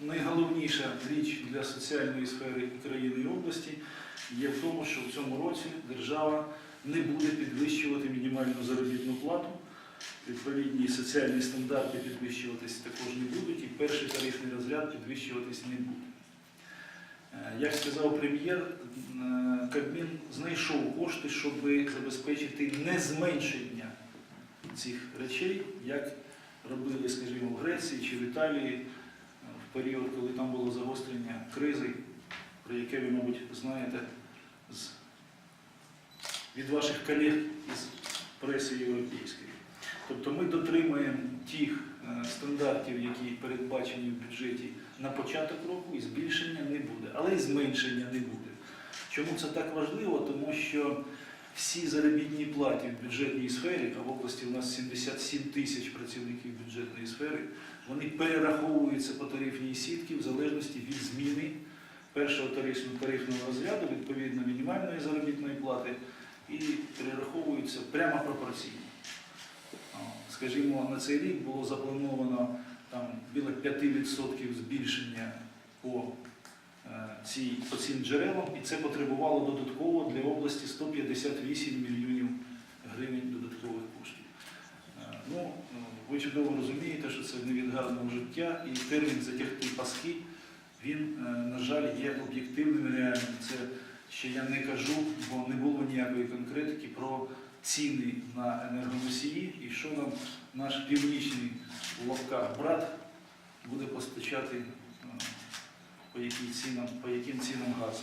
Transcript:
найголовніша річ для соціальної сфери країни і області є в тому, що в цьому році держава не буде підвищувати мінімальну заробітну плату. Відповідні соціальні стандарти підвищуватись також не будуть, і перший тарифний розряд підвищуватись не буде. Е, Як сказав прем'єр, е, Кабмін знайшов кошти, щоб забезпечити не зменшення цих речей, як робили, скажімо, в Греції чи в Італії період, коли там було загострення кризи, про яке ви, мабуть, знаєте з, від ваших колег із преси європейської. Тобто ми дотримуємо тих е, стандартів, які передбачені в бюджеті на початок року, і збільшення не буде, але і зменшення не буде. Чому це так важливо? Тому що всі заробітні платі в бюджетній сфері, а в області у нас 77 тисяч працівників бюджетної сфери, вони перераховуються по тарифній сітці в залежності від зміни першого тарифного, розряду, відповідно мінімальної заробітної плати, і перераховуються прямо пропорційно. Скажімо, на цей рік було заплановано там біля 5% збільшення по цим джерелам, і це потребувало додатково для області 158 мільйонів гривень додаткових коштів. Е, Ну, е, ви чудово розумієте, що це не від гарного життя, і термін затягти паски, він, е, на жаль, є об'єктивним і реальним. Це ще я не кажу, бо не було ніякої конкретики про ціни на енергоносії і що нам наш північний в лапках брат буде постачати е, по, яким цінам, по яким цінам газу.